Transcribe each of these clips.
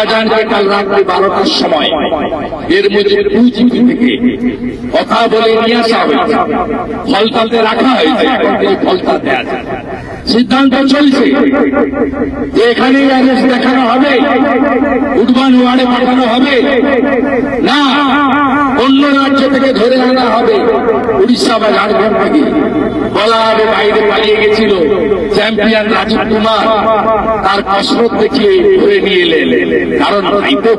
শাহজাহানকে কাল রাত্রি বারোটার সময়। এর মধ্যে থেকে কথা বলে নিয়ে আসা হয়েছে ফলতালতে রাখা হয়েছে এখন আছে। সিদ্ধান্ত চলছে। যে এখানেই অ্যারেস্ট দেখানো হবে। উডবান ওয়ার্ডে পাঠানো হবে। না অন্য রাজ্য থেকে ধরে আনা হবে। উড়িষ্যা বা ঝাড়খণ্ড থেকে। বলা হবে বাইরে পালিয়ে গেছিল চ্যাম্পিয়ন রাজীব কুমার। তার কসরত দেখিয়ে ধরে নিয়ে এলেন। কারণ ভাই তো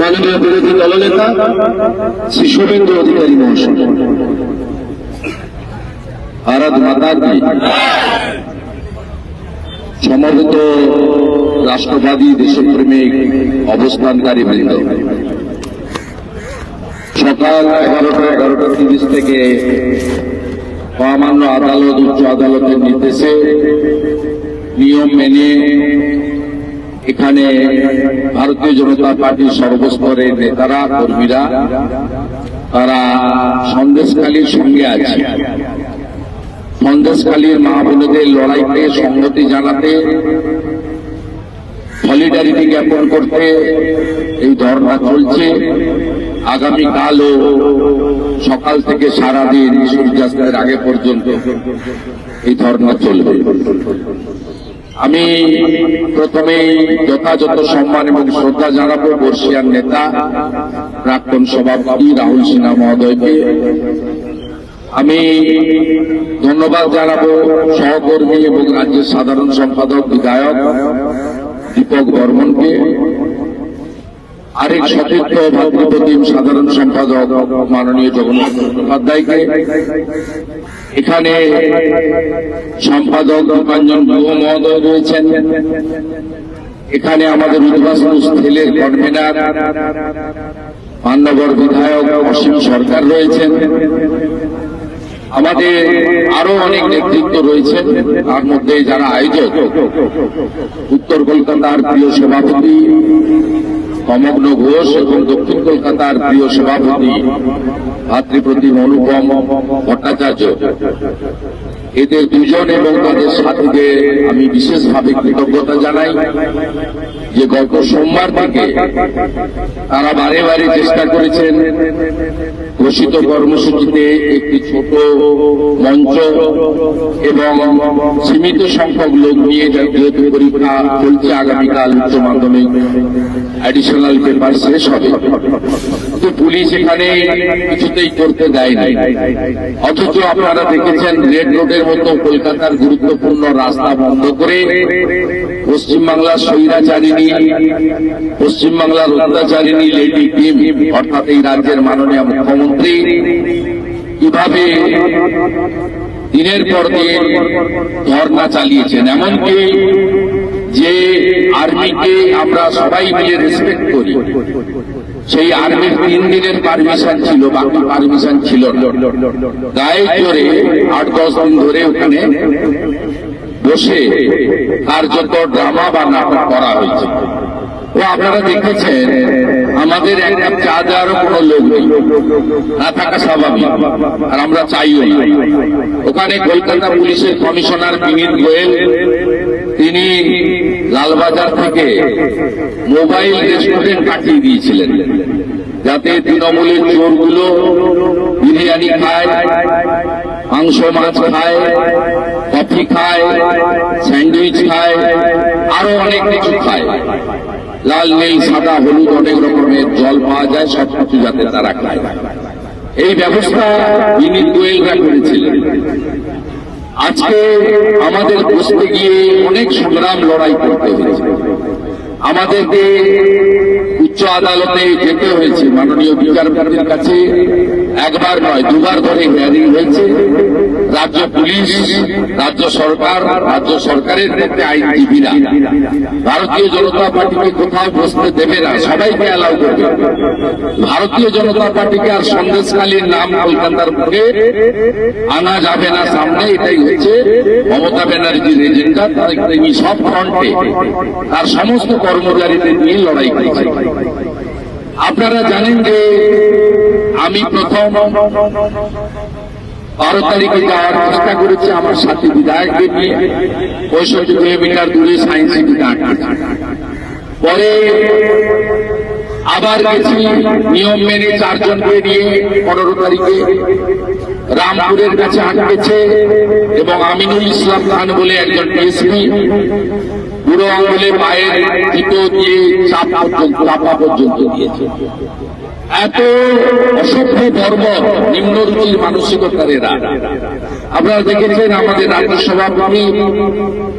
মাননীয় বিরোধী দলনেতা শ্রী শুভেন্দু অধিকারী মহাশয়। ভারত মাতা সমবেত রাষ্ট্রবাদী দেশপ্রেমিক অবস্থানকারী বৃন্দ। সকাল এগারোটা এগারোটা তিরিশ থেকে মহামান্য আদালত, উচ্চ আদালতের নির্দেশে নিয়ম মেনে এখানে ভারতীয় জনতা পার্টির সর্বস্তরের নেতারা, কর্মীরা, তারা সন্দেশকালীর সঙ্গে আছে। সন্দেশকালীর মা বোনেদের লড়াইতে সংহতি জানাতে সলিডারিটি জ্ঞাপন করতে এই ধর্ণা চলছে। আগামীকালও সকাল থেকে সারাদিন সূর্যাস্তের আগে পর্যন্ত এই ধর্ণা চলবে। আমি প্রথমে যথাযথ সম্মান এবং শ্রদ্ধা জানাব বর্ষিয়ার নেতা, প্রাক্তন সভাপতি রাহুল সিনহা মহোদয়কে। আমি ধন্যবাদ জানাব সহকর্মী এবং রাজ্যের সাধারণ সম্পাদক, বিধায়ক দীপক বর্মনকে। আরেক সতীর্থ ভাতৃপ্রতিম সাধারণ সম্পাদক মাননীয় জগন্নাথ মুখোপাধ্যায়কে। এখানে সম্পাদক দীপাঞ্জন গুহ মহোদয় রয়েছেন। এখানে আমাদের উদ্বাসন স্থলের কনভেনার মান্যবর বিধায়ক অসীম সরকার রয়েছেন। আমাদের আরও অনেক নেতৃত্ব রয়েছেন, তার মধ্যে যারা আয়োজক, উত্তর কলকাতার প্রিয় সভাপতি কমগ্ন ঘোষ এবং দক্ষিণ কলকাতার প্রিয় সভাপতি, ভাতৃপ্রতিম অনুপম ভট্টাচার্য। এদের দুজন এবং তাদের সাথীদের আমি বিশেষভাবে কৃতজ্ঞতা জানাই। যে গত সোমবার থেকে তারা বারে বারে চেষ্টা করেছেন, ঘোষিত কর্মসূচিতে একটি ছোট মঞ্চ এবং সীমিত সংখ্যক লোক নিয়ে যেহেতু পরীক্ষা চলছে আগামীকাল উচ্চ মাধ্যমিক। অ্যাডিশনাল পেপার শেষ হবে। কিন্তু পুলিশ এখানে কিছুতেই করতে দেয় নাই। অথচ আপনারা দেখেছেন রেড রোডের মতো কলকাতার গুরুত্বপূর্ণ রাস্তা বন্ধ করে পশ্চিমবাংলার স্বৈরাচারিণী পশ্চিমবাংলার অত্যাচারিণী লেডি টিম অর্থাৎ এই রাজ্যের মাননীয় মুখ্যমন্ত্রী, কীভাবে দিনের পর দিন ধর্ণা চালিয়েছেন। এমনকি যে আর্মিকে আমরা সবাই মিলে রেসপেক্ট করি, সেই আর্মির তিন দিনের পারমিশন ছিল, বাকি পারমিশন ছিল গায়ে জোরে আট দশ দিন ধরে ওখানে বসে তার যত ড্রামা বা নাটক করা হয়েছে। ও আপনারা দেখেছেন, আমাদের এক কাপ চা দেওয়ারও কোনো লোক নেই। না থাকা স্বাভাবিক, আর আমরা চাইও ওখানে কলকাতা পুলিশের কমিশনার বিনীত গোয়েল, তিনি লালবাজার থেকে মোবাইল রেস্টুরেন্ট পাঠিয়ে দিয়েছিলেন, যাতে তৃণমূলের চোরগুলো বিরিয়ানি খায়, মাংস, মাছ খায় কফি খায়, স্যান্ডউইচ খায়, আরও অনেক কিছু খায়। লাল, নীল, সাদা, হলুদ অনেক রকমের জল পাওয়া যায়, সব কিছু যাতে তারা খায়। এই ব্যবস্থা বিনীত গোয়েলরা করেছিলেন। আজকে আমাদের বসতে গিয়ে অনেক সংগ্রাম লড়াই করতে হয়েছে। আমাদেরকে উচ্চ আদালতে যেতে হয়েছে। মাননীয় বিচারপতির কাছে একবার নয়, দুবার ধরে হিয়ারিং হয়েছে। রাজ্য পুলিশ, রাজ্য সরকার, রাজ্য সরকারের মধ্যে আইনজীবীরা। ভারতীয় জনতা পার্টিকে কোথাও বসতে দেবে না, সবাইকে অ্যালাউ করবে। ভারতীয় জনতা পার্টিকে আর সন্দেশকালীর নাম কলকাতার মুখে আনা যাবে না সামনে, এটাই হচ্ছে মমতা ব্যানার্জির এজেন্ডা তার এই সব ফ্রন্টে তার সমস্ত কর্মচারীদের নিয়ে লড়াই করছে। আপনারা জানেন যে আমি প্রথম বারো তারিখে যাওয়ার চেষ্টা করেছে আমার সাথে বিধায়ককে নিয়ে, পঁয়ষট্টি কিলোমিটার দূরে সায়েন্স পরে আবার গেছি নিয়ম মেনে চারজনকে নিয়ে পনেরো তারিখে রামপুরের কাছে আটকেছে এবং আমিনুল ইসলাম খান বলে একজন ডিএসপি বুড়ো আঙুলে পায়ের দিয়ে চাপা পর্যন্ত দিয়েছে। এত অসভ্য ধর্ম নিম্ন রুচির মানসিকতার এরা। আপনারা দেখেছেন আমাদের রাজ্য সভাপতি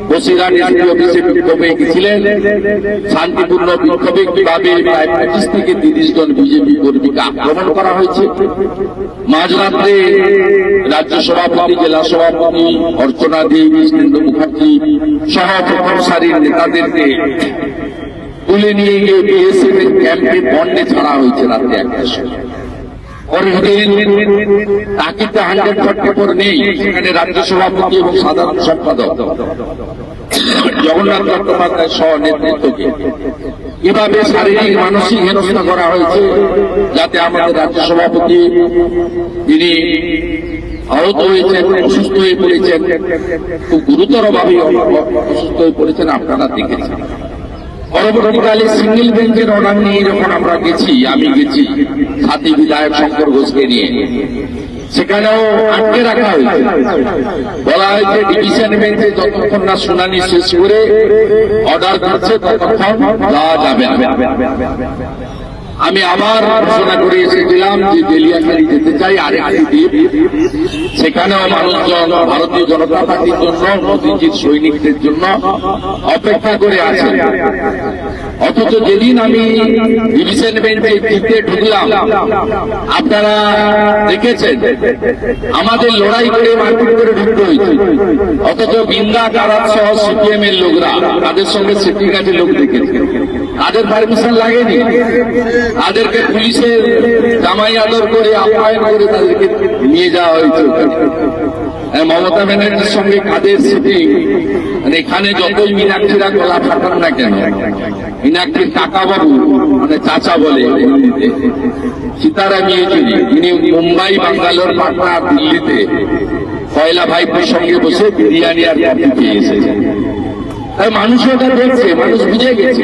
বসিরহাট এসপি অফিসে বিক্ষোভে গেছিলেন শান্তিপূর্ণ বিক্ষোভে কীভাবে প্রায় পঁচিশ থেকে তিরিশ জন বিজেপি কর্মীকে আক্রমণ করা হয়েছে। মাঝরাত্রে রাজ্য সভাপতি, জেলা সভাপতি, অর্চনা দেব কৃষ্ণেন্দ্র সহ প্রথম সারির নেতাদেরকে তুলে নিয়ে গিয়ে বিএসএফ ক্যাম্পে বন্ডে ছাড়া হয়েছে রাত্রে একটার সময়। নেই এবং সাধারণ সম্পাদক জগন্নাথ কীভাবে শারীরিক, মানসিক হয়েছে, যাতে আমাদের রাজ্য সভাপতি তিনি আহত হয়েছেন, অসুস্থ হয়ে পড়েছেন, খুব গুরুতরভাবে অসুস্থ হয়ে পড়েছেন, আপনারা দেখেছেন। পরবর্তীকালে সিঙ্গেল বেঞ্চের অর্ডার নিয়ে যখন আমরা গেছি, আমি গেছি সাথী বিধায়ক শঙ্কর ঘোষকে নিয়ে সেখানেও আটকে রাখা হয়েছে বলা হয়েছে ডিভিশন বেঞ্চে যতক্ষণ না শুনানি শেষ করে অর্ডার করছে ততক্ষণ যাওয়া যাবে। আমি আবার ঘোষণা করে এসেছিলাম যে বেলিয়াখালী যেতে চাই আরেকটি দ্বীপ। সেখানেও মানুষজন, ভারতীয় জনতা পার্টির জন্য মোদীজির সৈনিকদের জন্য অপেক্ষা করে আছেন। অথচ যেদিন আমি ডিভিশন বেঞ্চে দ্বীপে ঢুকলাম, আপনারা দেখেছেন, আমাদের লড়াই করে মারপিট করে অথচ বিন্দা কারাত সহ সিপিএম এর লোকরা। তাদের সঙ্গে সেফটি গাছের লোক দেখেছে। তাদের পারমিশন লাগেনি। তাদেরকে পুলিশের জামাই আদর করে আপ্যায়ন করে তাদেরকে নিয়ে যাওয়া হয়েছে। হ্যাঁ, মমতা ব্যানার্জির সঙ্গে কাদের স্মৃতি মানে এখানে যতই মীনাক্ষীরা গলা ফাটান না কেন মীনাক্ষীর কাকা বাবু মানে চাচা বলে। সীতারাম ইয়েচুরি তিনি মুম্বাই বাঙ্গালোর পাটনা দিল্লিতে পয়লা ভাইপোর সঙ্গে বসে বিরিয়ানি আর কফি এসেছে তাই মানুষ ওটা দেখছে, মানুষ বুঝে গেছে।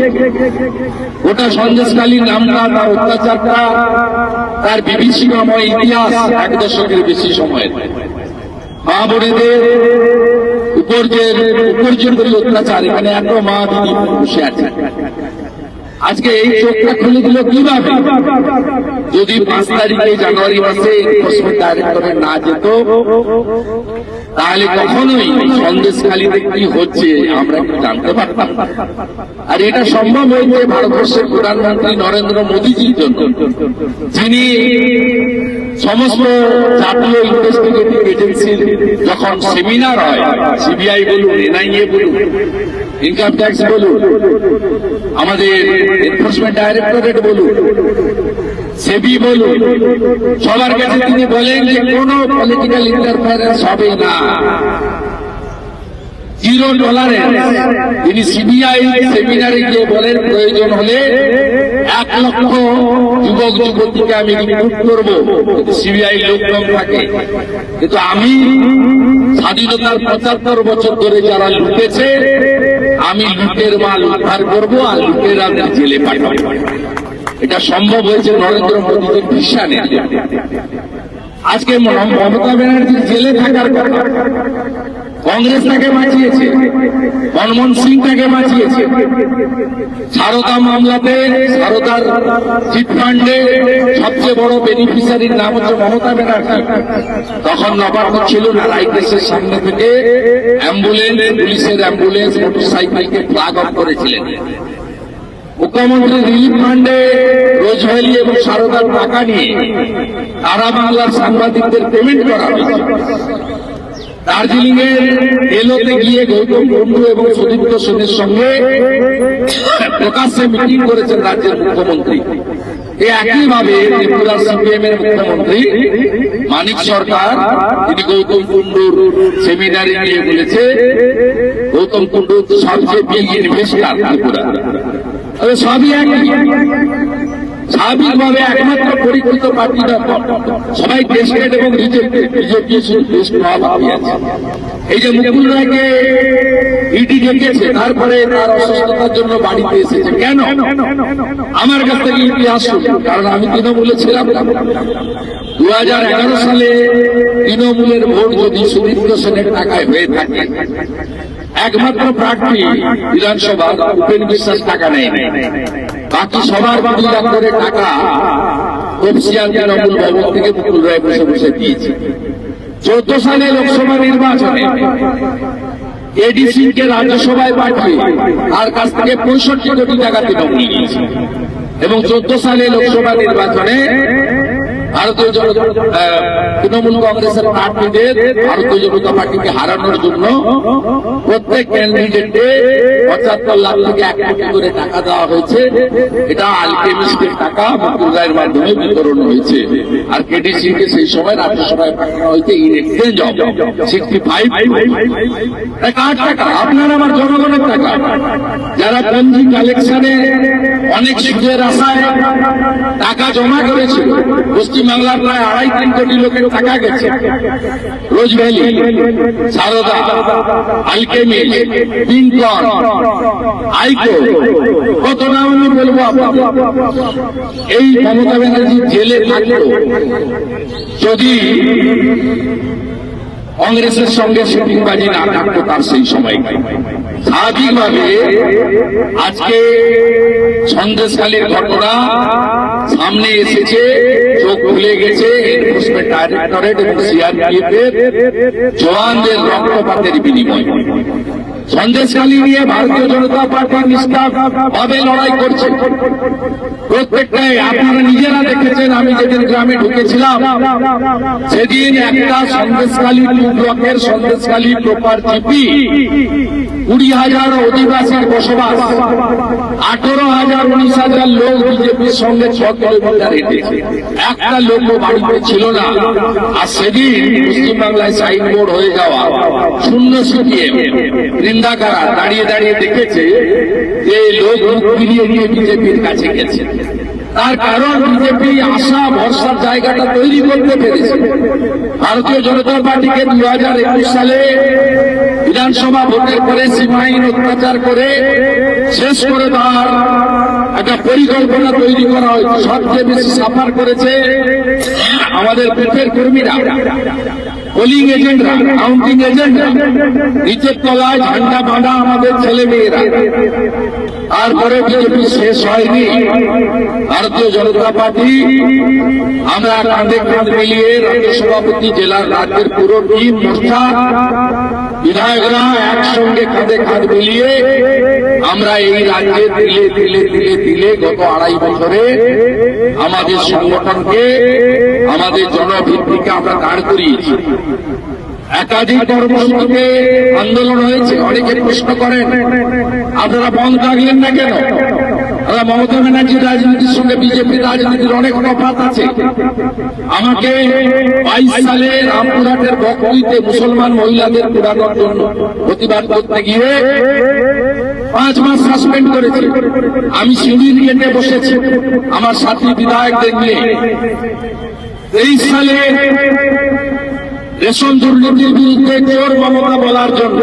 ওটা সন্দেশকালীর নামটা, তার অত্যাচারটা, তার বিভীষিকাময় ইতিহাস এক দশকের বেশি সময়ের। মা বোনেদের উপর যে করে অত্যাচার, এখানে এত মা দিদি বসে আছে। আজকে এই চোখটা খুলে দিল কীভাবে? যদি পাঁচ তারিখে জানুয়ারি মাসে ডাইরেক্টরেট না যেত, তাহলে কখনোই সন্দেশখালীতে কি হচ্ছে আমরা একটু জানতে পারতাম? আর এটা সম্ভব হয়েছে ভারতবর্ষের প্রধানমন্ত্রী নরেন্দ্র মোদীজির জন্য। যিনি সমস্ত জাতীয় ইনভেস্টিগেটিভ এজেন্সির যখন সেমিনার হয় সিবিআই বলুন এনআইএ বলুন ইনকাম ট্যাক্স বলুন, আমাদের এনফোর্সমেন্ট ডাইরেক্টরেট বলুন সেবি বলুন, সবার কাছে তিনি বলেন যে কোন পলিটিক্যাল ইন্টারফারেন্স হবে না। জিরো টলারেন্স তিনি সিবিআই সেমিনারে গিয়ে বলেন, প্রয়োজন হলে এক লক্ষ যুবক যুবতীকে আমি রিক্রুট করব সিবিআই লোক থাকে। কিন্তু আমি স্বাধীনতার পঁচাত্তর বছর ধরে যারা লুটেছে, আমি লুটের মাল উদ্ধার করব আর লুটের আমি জেলে পাঠাবো। এটা সম্ভব হয়েছে নরেন্দ্র মোদীর ভিসানে আজকে মমতা ব্যানার্জি জেলে থাকার কথা। কংগ্রেস তাকে বাঁচিয়েছে, মনমোহন সিং তাকে বাঁচিয়েছে। সারদা মামলাতে, সারদার চিটফান্ডে সবচেয়ে বড় বেনিফিশিয়ারির নাম হচ্ছে মমতা ব্যানার্জি। তখন নবান্ন ছিল না রাইকেশের সামনে থেকে অ্যাম্বুলেন্স, পুলিশের অ্যাম্বুলেন্স, মোটরসাইকেলকে ফ্লাগ অফ করেছিলেন। মুখ্যমন্ত্রী রিলিফ ফান্ডে রোজভ্যালি এবং সারদার টাকা নিয়ে তারা বাংলার সাংবাদিকদের পেমেন্ট করা হয়েছে। দার্জিলিং এর এলোতে গিয়ে গৌতম কুণ্ডু এবং সুদীপ্ত সেনের সঙ্গে প্রকাশ্যে মিটিং করেছেন রাজ্যের মুখ্যমন্ত্রী। একইভাবে ত্রিপুরা সিপিএম এর মুখ্যমন্ত্রী মানিক সরকার, তিনি গৌতম কুণ্ডুর সেমিনারে গিয়ে বলেছে গৌতম কুণ্ডু সবচেয়ে বিগ ইনভেস্টার ত্রিপুরা। সবই একই। স্বাভাবিকভাবে একমাত্র পরীক্ষিত পার্টি সবাই টেস্টেড এবং এই যে মুকুল রায়কে ইডি ডেকেছে, তারপরে তার অসুস্থতার জন্য বাড়িতে এসেছে। কেন? আমার কাছ থেকে ইতিহাস কারণ আমি তৃণমূলে ছিলাম। দু হাজার এগারো সালে তৃণমূলের ভোট যদি সুদীপ্ত সেনের টাকায় হয়ে থাকে একমাত্র প্রার্থী বিধানসভা উপেন বিশ্বাস টাকা নেয় বাকি সবার বিরোধিতা করে টাকা তৃণমূল ভবন থেকে মুকুল রায় বসে বসে দিয়েছে। চোদ্দ সালে লোকসভা নির্বাচনে এডিসি কে রাজ্যসভায় পাঠিয়ে তার কাছ থেকে পঁয়ষট্টি কোটি টাকা তৃণমূল নিয়েছে। এবং চোদ্দ সালে লোকসভা নির্বাচনে ভারতীয় জনতা তৃণমূল কংগ্রেসের প্রার্থীদের ভারতীয় জনতা পার্টিকে হারানোর জন্য প্রত্যেক ক্যান্ডিডেটকে পঁচাত্তর লাখ থেকে এক কোটি করে টাকা দেওয়া হয়েছে। এটা আলকেমিস্টের টাকা মুকুল মাধ্যমে বিতরণ হয়েছে। আর কেডিসি কে সেই সময় রাজ্যসভায় পাঠানো হয়েছে in exchange of sixty five কার টাকা। আপনার আমার জনগণের টাকা। যারা পঞ্জি কালেকশনে অনেক সুদের আশায় টাকা জমা করেছিল পশ্চিমবাংলার প্রায় আড়াই তিন কোটি লোকের টাকা গেছে। রোজ ভ্যালি, সারদা, আলকেমি পিঙ্কন আইকো, কত নাম আমি বলব এই মমতা ব্যানার্জি জেলে থাকল যদি কংগ্রেসের সঙ্গে শুটিংবাজি না থাকতো তার সেই সময়। স্বাভাবিকভাবে আজকে সন্দেশকালীর ঘটনা সামনে এসেছে, চোখ খুলে গেছে ডাইরেক্টরেট এবং সিআরপিএফ এর জওয়ানদের রক্তপাতের বিনিময়। সন্দেশখালী নিয়ে ভারতীয় জনতা পার্টি নিষ্ঠা ভাবে লড়াই করছে। প্রত্যেকটাই আপনারা নিজেরা দেখেছেন, আমি যেদিন গ্রামে ঢুকেছিলাম, সেদিন একটা সন্দেশখালী ব্লকের সন্দেশখালী প্রপার জিপি কুড়ি হাজার অধিবাসীর বসবাস। আঠারো হাজার, উনিশ হাজার লোক বিজেপির সঙ্গে একটা লোক বাড়িতে ছিল না। আর সেদিন পশ্চিমবাংলায় সাইনবোর্ড হয়ে যাওয়া শূন্য সিপিএম বৃন্দাকারা দাঁড়িয়ে দাঁড়িয়ে দেখেছে যে লোক ফিরিয়ে নিয়ে বিজেপির কাছে গেছে। তার কারণ বিজেপি আশা ভরসার জায়গাটা তৈরি করতে পেরেছে। ভারতীয় জনতা পার্টিকে দু হাজার একুশ সালে বিধানসভা ভোটের পরে সীমাহীন অত্যাচার করে শেষ করে দেওয়ার একটা পরিকল্পনা তৈরি করা হয়েছে। সবচেয়ে বেশি সাফার করেছে আমাদের বুথের কর্মীরা। পোলিং এজেন্টরা কাউন্টিং এজেন্টরা নিচের তলায় ঝান্ডা বাঁধা আমাদের ছেলে মেয়েরা তারপরে বিজেপি শেষ হয়নি। ভারতীয় জনতা পার্টি, আমরা কাঁধে কাঁধ মিলিয়ে রাজ্য সভাপতি জেলার রাজ্যের পুরো টিম মোর্চা বিধায়করা একসঙ্গে কাঁধে কাঁধ মিলিয়ে আমরা এই রাজ্যে দিলে দিলে দিলে দিলে গত আড়াই বছরে আমাদের সংগঠনকে, আমাদের জনভিত্তিকে আমরা দাঁড় করিয়েছি। একাধিক কর্মসূচিতে আন্দোলন হয়েছে, অনেকে প্রশ্ন করেন, আপনারা বন্ধ রাখলেন না কেন? মমতা ব্যানার্জির রাজনীতির সঙ্গে বিজেপির রাজনীতির অনেক তফাৎ আছে। আমাকে বাইশ সালে রামপুরহাটের বকরিতে মুসলমান মহিলাদের পুরানোর জন্য প্রতিবাদ করতে গিয়ে পাঁচ মাস সাসপেন্ড করেছে। আমি সিঁড়ির গেটে বসেছি। আমার সাথী বিধায়কদের নিয়ে। তেইশ সালে রেশন দুর্নীতির বিরুদ্ধে কেউ মমতা বলার জন্য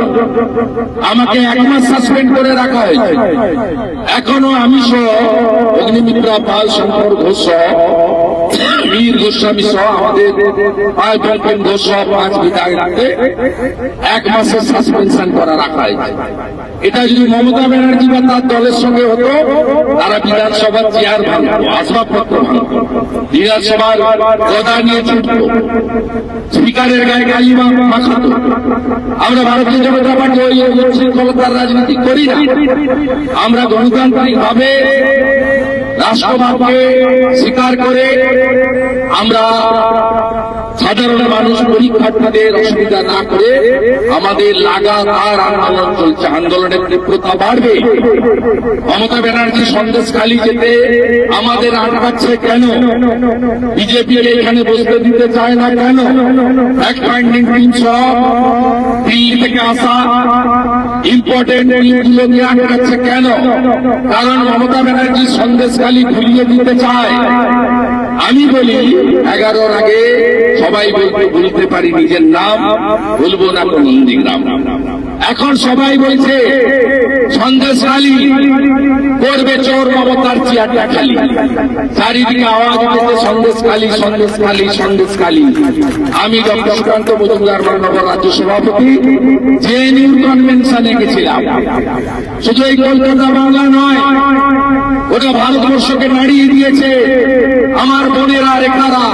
আমাকে এক মাস সাসপেন্ড করে রাখা হয়েছে। এখনও আমি সহ অগ্নিমিত্রা পাল শঙ্কর ঘোষ বীর গোস্বামী সহ আমাদের ঘোষ সহ পাঁচ বিধায়ককে এক মাসের সাসপেনশন করা রাখা হয়েছে। এটা যদি মমতা ব্যানার্জি বা তার দলের সঙ্গে হতো, তারা বিধানসভার চেয়ার ভাঙত, আসবাবপত্র ভাঙত। বিধানসভার গদা নিয়ে ছুটত। স্পিকারের গায়ে গালি মাখাতো। আমরা ভারতীয় জনতা পার্টি ওই উচ্ছৃঙ্খলতার রাজনীতি করি না। আমরা গণতান্ত্রিক ভাবে রাষ্ট্রভাবকে স্বীকার করে আমরা সাধারণ মানুষ পরীক্ষার্থীদের অসুবিধা না করে আমাদের লাগাতার আন্দোলন চলছে। আন্দোলনের তীব্রতা বাড়বে। মমতা ব্যানার্জি সন্দেশখালী যেতে আমাদের আটকাচ্ছে কেন? বিজেপি এখানে বসতে দিতে চায় না কেন? এক ফাইন্ডিং সব থেকে আসা ইম্পর্টেন্ট গুলোকে আটকাচ্ছে কেন? কারণ মমতা ব্যানার্জি সন্দেশখালী ঘুরিয়ে দিতে চায়। আমি বলি, এগারোর আগে সবাই বলতে বলতে পারি নিজের নাম, বলব না তো নন্দীগ্রাম এখন সবাই বলছে সন্দেশখালী করবে চোর মমতার চেয়ারটা খালি। চারিদিকে আওয়াজ উঠেছে সন্দেশখালী সন্দেশখালী সন্দেশখালী আমি ডক্টর সুকান্ত মজুমদার মাননগর রাজ্য সভাপতি, জেএনইউ কনভেনশনে গেছিলাম। শুধু এই কলকাতা বাংলা নয় ওটা ভারতবর্ষকে নাড়িয়ে দিয়েছে। আমার বোনেরা রেখারা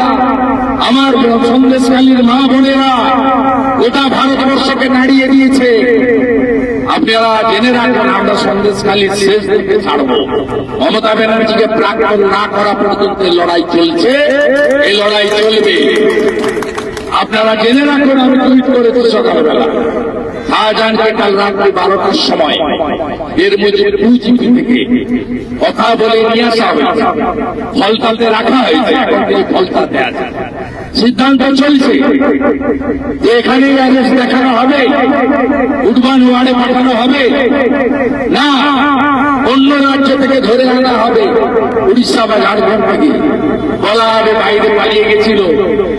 আমার সন্দেশকালীর মা বোনেরা ওটা ভারতবর্ষকে নাড়িয়ে দিয়েছে। আপনারা জেনে রাখবেন আমরা সন্দেশকালীর শেষ দিকে ছাড়বো। মমতা ব্যানার্জিকে প্রাক্তন না করা পর্যন্ত লড়াই চলছে। এই লড়াই চলবে। আপনারা জেনে রাখবেন আমি টুইট করেছি সকালবেলা। শাহজাহানকে কাল রাত্রি বারোটার সময় এর মধ্যে জিবি থেকে কথা বলে নিয়ে আসা হয়েছে। ফলতাতে রাখা হয়েছে, এখন তিনি ফলতাতে আছে সিদ্ধান্ত চলছে। যে এখানেই অ্যারেস্ট দেখানো হবে। উডবান ওয়ার্ডে পাঠানো হবে। না, অন্য রাজ্য থেকে ধরে আনা হবে। উড়িষ্যা বা ঝাড়খণ্ড থেকে। বলা হবে বাইরে পালিয়ে গেছিল।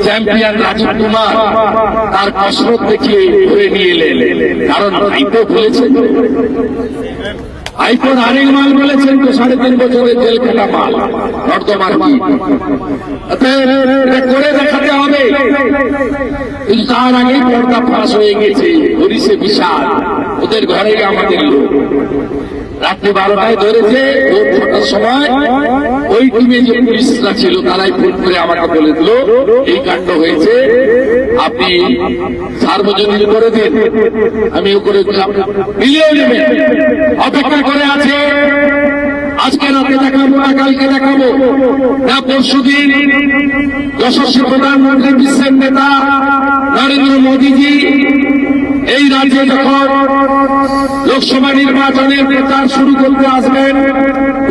চ্যাম্পিয়ন রাজীব কুমার তার কসরত দেখিয়ে ধরে নিয়ে এলেন। কারণ ভাইপো বলেছেন আইফোন আরেক মাল বলেছেন তো সাড়ে তিন বছরের জেল খেলা মাল। কি? করে দেখাতে হবে। কিন্তু তার আগেই পর্দা ফাঁস হয়ে গেছে। হরিষে বিশাল ওদের ঘরে আমাদের লোক। রাত্রি বারোটায় ধরেছে, ভোর ছটার সময়। ওই টিমে যে পুলিশরা ছিল, তারাই ফোন করে আমাকে বলে দিল, এই কাণ্ড হয়েছে। আপনি সার্বজনীন করে দিন। আমি করে দিলাম অপেক্ষা করে আছে। আজকে রাতে দেখাবো না, কালকে দেখাবো। না পরশু দিন যশস্বী প্রধানমন্ত্রী বিশ্বের নেতা নরেন্দ্র মোদীজি এই রাজ্যে যখন লোকসভা নির্বাচনের প্রচার শুরু করতে আসবেন,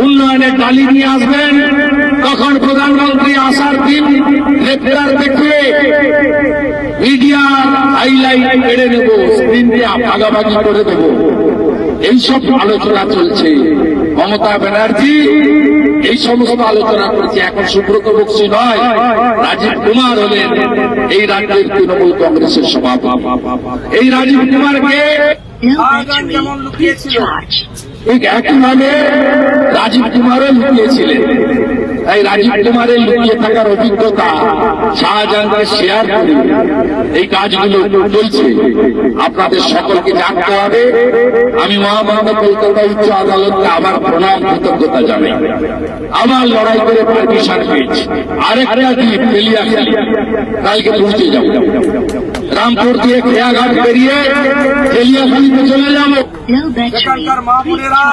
উন্নয়নের ডালি নিয়ে আসবেন, তখন প্রধানমন্ত্রী আসার দিন গ্রেপ্তার দেখে মিডিয়ার হাইলাইট কেড়ে নেব স্ক্রিন দিয়ে ভাগাভাগি করে দেব। এইসব আলোচনা চলছে। মমতা ব্যানার্জি এই সমস্ত আলোচনা করেছে। এখন সুব্রত বক্সি নয় রাজীব কুমার হলেন এই রাজ্যের তৃণমূল কংগ্রেসের সভাপতি। এই রাজীব কুমারকে যেমন লুকিয়েছিল? ঠিক একইভাবে রাজীব কুমারও লুকিয়েছিলেন। তাই রাজীব কুমারের লুকিয়ে থাকার অভিজ্ঞতা শাহজাহানকে শেয়ার করি। এই কাজগুলো চলছে। আপনাদের সকলকে জানতে হবে আমি মহামান্য কলকাতা উচ্চ আদালতকে আবার প্রণাম কৃতজ্ঞতা জানাই। আবার লড়াই করে পারমিশন পেয়েছি। আরেকটা দ্বীপ পেলিয়াখালী কালকে পৌঁছে যাব। রামপুর দিয়ে খেয়াঘাট বেরিয়ে তেলিয়াখালীতে চলে যাব. সেখানকার মা বোনেরা.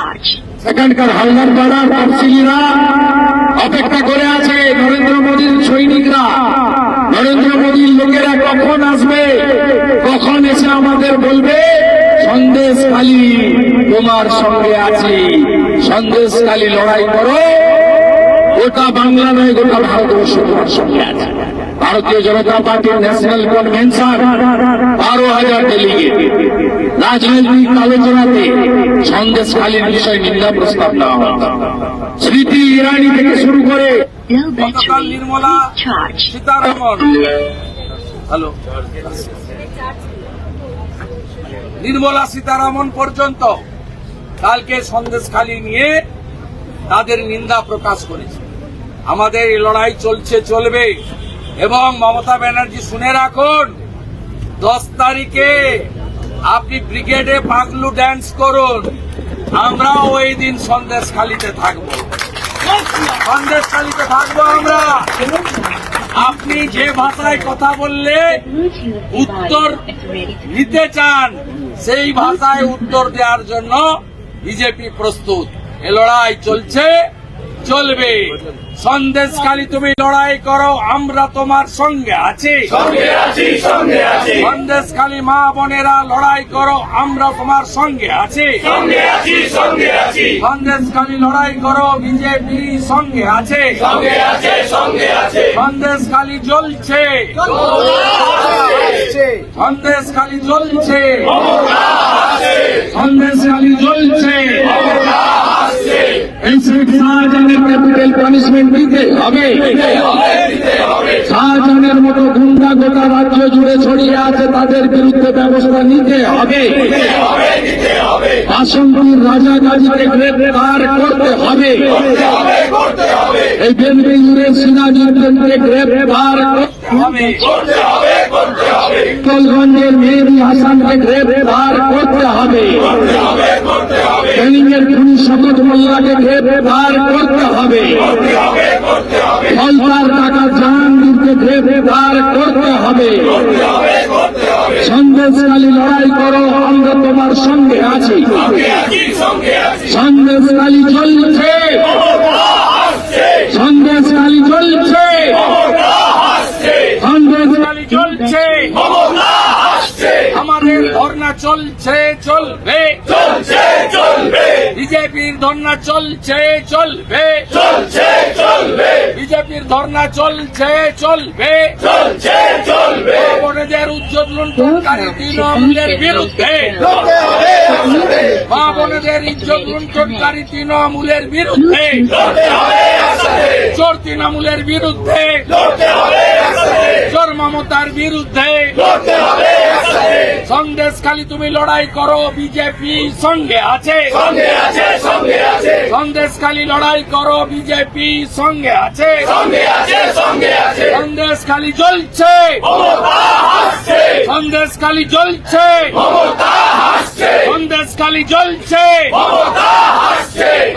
সেখানকার হালদার পাড়া তফসিলিরা অপেক্ষা করে আছে নরেন্দ্র মোদীর সৈনিকরা। নরেন্দ্র মোদীর লোকেরা কখন আসবে? কখন এসে আমাদের বলবে? সন্দেশ খালি তোমার সঙ্গে আছি। সন্দেশ খালি লড়াই করো। গোটা বাংলা নয়, গোটা ভারতবর্ষ তোমার সঙ্গে আছে। ভারতীয় জনতা পার্টির ন্যাশনাল কনভেনশন, বারো হাজার ডেলিগেট। রাজনৈতিক আলোচনাতে সন্দেশখালীর বিষয় নিন্দা প্রস্তাব নেওয়া হয়। স্মৃতি ইরানি থেকে শুরু করে. সীতারামন। হ্যালো। নির্মলা সীতারামন পর্যন্ত কালকে সন্দেশখালী নিয়ে তাদের নিন্দা প্রকাশ করেছে। আমাদের এই লড়াই চলছে চলবে। এবং মমতা ব্যানার্জি শুনে রাখুন দশ তারিখে আপনি ব্রিগেডে পাগলু ড্যান্স করুন। আমরাও ওই দিন সন্দেশখালীতে থাকব। সন্দেশখালীতে থাকব আমরা। আপনি যে ভাষায় কথা বললে উত্তর নিতে চান, সেই ভাষায় উত্তর দেওয়ার জন্য বিজেপি প্রস্তুত। এ লড়াই চলছে, চলবে। সন্দেশখালী তুমি লড়াই করো আমরা তোমার সঙ্গে আছি। সন্দেশখালী মা বোনেরা লড়াই করো আমরা তোমার সঙ্গে আছি। সন্দেশখালী লড়াই করো বিজেপি সঙ্গে আছে। সন্দেশখালী জ্বলছে। সন্দেশখালী জ্বলছে। সন্দেশখালী জ্বলছে। এই শেখ শাহজাহানের ক্যাপিটাল পানিশমেন্ট দিতে হবে। শাহজাহানের মতো গুন্ডা গোটা রাজ্য জুড়ে ছড়িয়ে আছে, তাদের বিরুদ্ধে ব্যবস্থা নিতে হবে। আসন্তির রাজা গাজীকে গ্রেপ্তার করতে হবে। এই বেনবিজুরের সিনাজুদ্দিনকে গ্রেপ্তার করতে হবে। গোলগঞ্জের মেহেদি হাসানকে গ্রেফতার করতে হবে। সেলিমের খুনি শকত মোল্লাকে গ্রেফতার করতে হবে। সলতার টাকা জাহাঙ্গীরকে গ্রেফতার করতে হবে। সন্দেশালী লড়াই করো আমরা তোমার সঙ্গে আছি। সন্দেশালী চলছে। ধর্ণা চলছে চলবে। চলছে চলবে। বিজেপির ধর্ণা চলছে চলবে। চলছে চলবে। বিজেপির ধর্ণা চলছে চলবে। চলছে চলবে। বোনেদের উজ্জ্বল লুণ্ঠনকারী তৃণমূলের বিরুদ্ধে। মা বোনেদের ইজ্জত লুণ্ঠনকারী তৃণমূলের বিরুদ্ধে। চোর তৃণমূলের বিরুদ্ধে। চোর মমতার বিরুদ্ধে। সন্দেশ খালি তুমি লড়াই করো বিজেপি সঙ্গে আছে। সঙ্গে আছে সঙ্গে আছে। সন্দেশ খালি লড়াই করো বিজেপি সঙ্গে আছে। সঙ্গে আছে সঙ্গে আছে। সন্দেশ খালি জ্বলছে। সন্দেশ খালি জ্বলছে। সন্দেশ খালি জ্বলছে।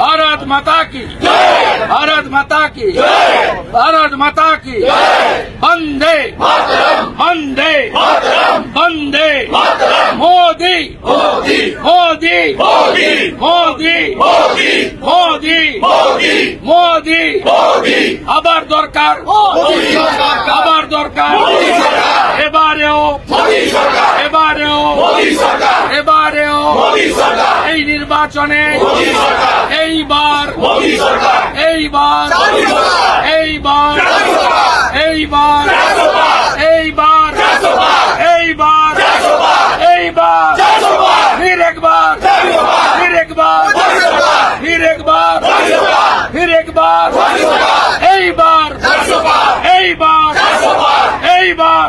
ভারত মাতা কি? ভারত মাতা কি? ভারত মাতা কি? বন্দে। বন্দে। বন্দে। মোদি মোদি মোদি মোদি মোদি মোদি মোদি মোদি মোদি মোদি আবার দরকার আবার দরকার এবারেও এবারেও এবারেও এই নির্বাচনে এইবার এইবার এইবার এইবার এইবার এইবার একবার ফির একবার ফির একবার এইবার এইবার এইবার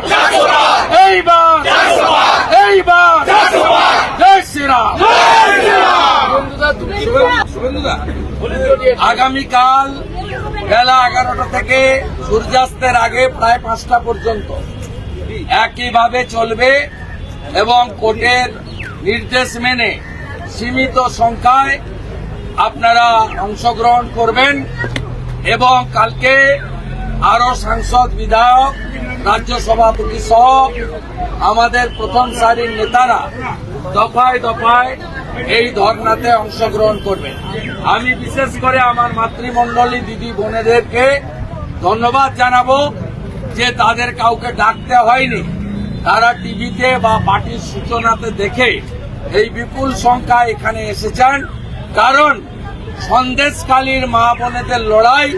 এইবার এইবার জয় শ্রীরাম আগামীকাল বেলা এগারোটা থেকে সূর্যাস্তের আগে প্রায় পাঁচটা পর্যন্ত একইভাবে চলবে এবং কোর্টের নির্দেশ মেনে সীমিত সংখ্যায় আপনারা অংশগ্রহণ করবেন এবং কালকে আরও সাংসদ, বিধায়ক, রাজ্য সভাপতি সহ আমাদের প্রথম সারির নেতারা দফায় দফায় এই ধর্নাতে অংশগ্রহণ করবেন। আমি বিশেষ করে আমার মাতৃমণ্ডলী দিদি বোনেদেরকে ধন্যবাদ জানাব যে তাদের কাউকে ডাকতে হয়নি। তারা টিভিতে বা পার্টির সূচনাতে দেখে এই বিপুল সংখ্যা এখানে এসেছেন। কারণ সন্দেশকালীর মা বোনেদের লড়াই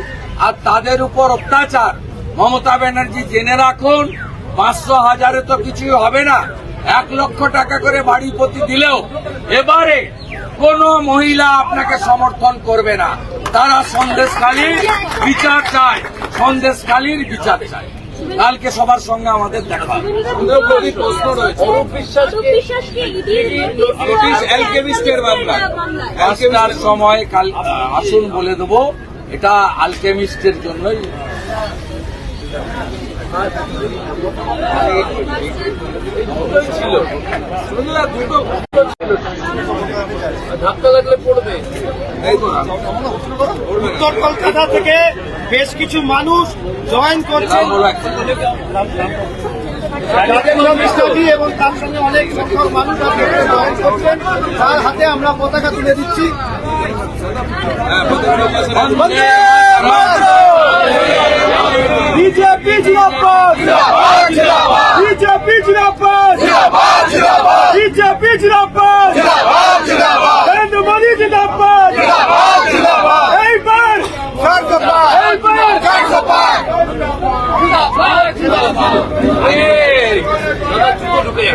আর তাদের উপর অত্যাচার। মমতা ব্যানার্জি জেনে রাখুন, পাঁচশো হাজারে তো কিছুই হবে না। এক লক্ষ টাকা করে বাড়ি প্রতি দিলেও এবারে কোনো মহিলা আপনাকে সমর্থন করবে না। তারা সন্দেশকালীর বিচার চায় সন্দেশকালীর বিচার চায়। কালকে সবার সঙ্গে আমাদের দেখা হবে। প্রশ্ন রয়েছে সময় কাল আসুন বলে দেবো। এটা আলকেমিস্টের জন্যই। ছিল শুনলা দুটো ধাক্কা লাগলে পড়বে। উত্তর কলকাতা থেকে বেশ কিছু মানুষ জয়েন করছেন। এবং তার সঙ্গে অনেক সংখ্যক মানুষ জয়েন করছেন। তার হাতে আমরা পতাকা তুলে দিচ্ছি বন্দে বিজেপি জিন্দাবাদ জিন্দাবাদ জিন্দাবাদ বিজেপি জিন্দাবাদ জিন্দাবাদ জিন্দাবাদ বিজেপি জিন্দাবাদ জিন্দাবাদ জিন্দাবাদ নরেন্দ্র মোদী জিন্দাবাদ জিন্দাবাদ জিন্দাবাদ এইবার এইবার চারশো পাঁচ এই, দাদা, ঢুকে।